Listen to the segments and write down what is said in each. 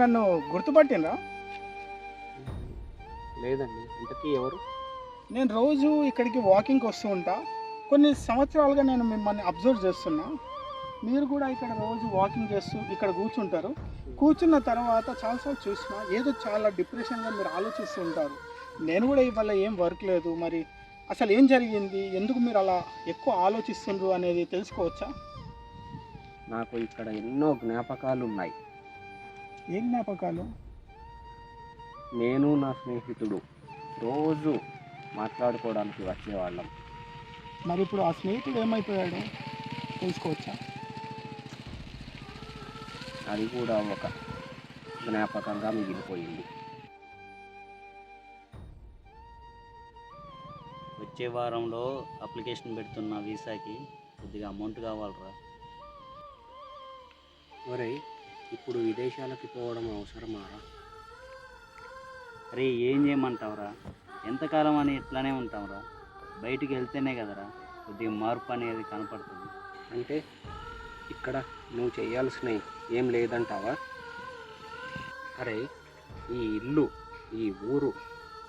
నన్ను గుర్తుపట్టినరా లేదండి ఇంతకీ ఎవరు? నేను రోజు ఇక్కడికి వాకింగ్కి వస్తూ ఉంటా. కొన్ని సంవత్సరాలుగా నేను మిమ్మల్ని అబ్జర్వ్ చేస్తున్నా. మీరు కూడా ఇక్కడ రోజు వాకింగ్ చేస్తూ ఇక్కడ కూర్చుంటారు. కూర్చున్న తర్వాత చాలాసార్లు చూసిన ఏదో చాలా డిప్రెషన్గా మీరు ఆలోచిస్తూ ఉంటారు. నేను కూడా ఇవాళ ఏం వర్క్ లేదు. మరి అసలు ఏం జరిగింది? ఎందుకు మీరు అలా ఎక్కువ ఆలోచిస్తుండ్రు అనేది తెలుసుకోవచ్చా? నాకు ఇక్కడ ఎన్నో జ్ఞాపకాలు ఉన్నాయి ఏ జ్ఞాపకాలు? నేను నా స్నేహితుడు రోజు మాట్లాడుకోవడానికి వచ్చేవాళ్ళం. మరి ఇప్పుడు ఆ స్నేహితుడు ఏమైపోయాడు? తెలుసుకోవచ్చా? అది కూడా ఒక జ్ఞాపకంగా మిగిలిపోయింది. వచ్చే వారంలో అప్లికేషన్ పెడుతున్న వీసాకి కొద్దిగా అమౌంట్ కావాలరా? ఒరే ఇప్పుడు విదేశాలకి పోవడం అవసరమారా అరే ఏం చేయమంటావురా ఎంతకాలం అని ఇట్లానే ఉంటాంరా బయటికి వెళ్తేనే కదరా కొద్దిగా మార్పు అనేది కనపడుతుంది. అంటే ఇక్కడ నువ్వు చేయాల్సిన ఏం లేదంటావా? అరే ఈ ఇల్లు ఈ ఊరు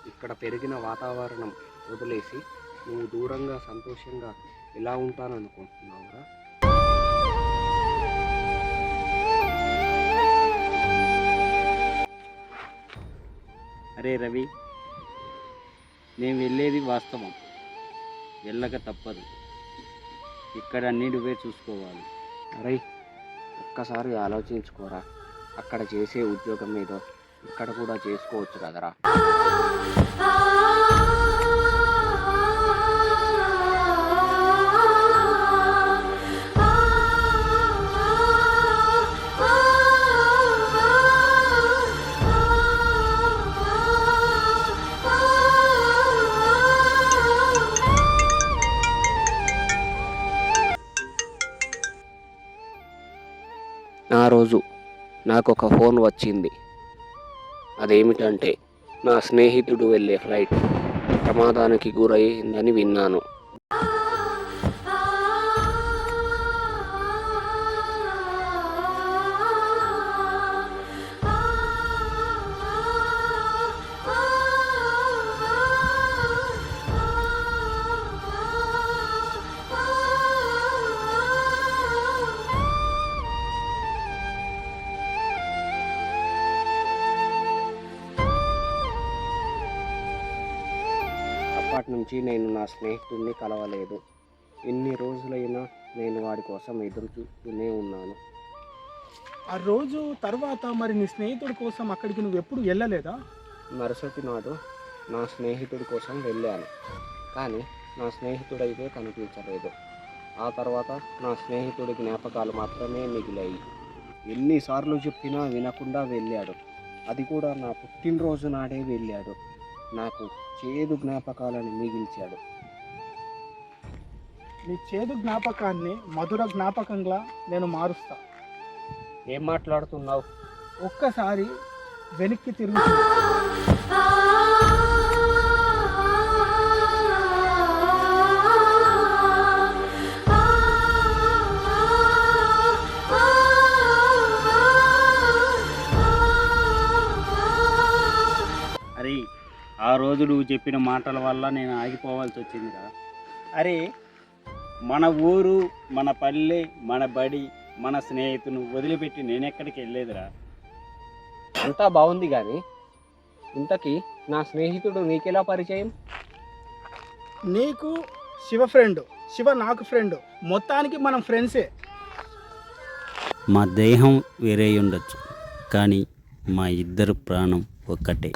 ఇక్కడ పెరిగిన వాతావరణం వదిలేసి నువ్వు దూరంగా సంతోషంగా ఎలా ఉంటాననుకుంటున్నావురా? అరే రవి నేను వెళ్ళేది వాస్తవం. వెళ్ళక తప్పదు. ఇక్కడ అన్ని నువ్వే చూసుకోవాలి. అరే ఒక్కసారి ఆలోచించుకోరా. అక్కడ చేసే ఉద్యోగం ఏదో ఇక్కడ కూడా చేసుకోవచ్చు కదరా. రోజు నాకు ఒక ఫోన్ వచ్చింది. అదేమిటంటే నా స్నేహితుడు వెళ్ళే ఫ్లైట్ ప్రమాదానికి గురైందని విన్నాను. అప్పటి నుంచి నేను నా స్నేహితుడిని కలవలేదు. ఎన్ని రోజులైనా నేను వాడి కోసం ఎదురు చూస్తూనే ఉన్నాను. ఆ రోజు తర్వాత మరి నీ స్నేహితుడి కోసం అక్కడికి నువ్వు ఎప్పుడు వెళ్ళలేదా? మరుసటి నాడు నా స్నేహితుడి కోసం వెళ్ళాను. కానీ నా స్నేహితుడైతే కనిపించలేదు. ఆ తర్వాత నా స్నేహితుడి జ్ఞాపకాలు మాత్రమే మిగిలాయి. ఎన్నిసార్లు చెప్పినా వినకుండా వెళ్ళాడు. అది కూడా నా పుట్టినరోజు నాడే వెళ్ళాడు. నాకు చేదు జ్ఞాపకాలను మిగిల్చాడు. నీ చేదు జ్ఞాపకాన్ని మధుర జ్ఞాపకంగా నేను మారుస్తా. ఏం మాట్లాడుతున్నావు? ఒక్కసారి వెనక్కి తిరుగు. ఆ రోజు నువ్వు చెప్పిన మాటల వల్ల నేను ఆగిపోవాల్సి వచ్చిందిరా అరే మన ఊరు మన పల్లె మన బడి మన స్నేహితును వదిలిపెట్టి నేను ఎక్కడికి వెళ్ళేదిరా అంతా బాగుంది కానీ ఇంతకీ నా స్నేహితుడు నీకెలా పరిచయం? నీకు శివ ఫ్రెండ్ శివ నాకు ఫ్రెండ్ మొత్తానికి మనం ఫ్రెండ్సే. మా దేహం వేరే ఉండొచ్చు కానీ మా ఇద్దరు ప్రాణం ఒక్కటే.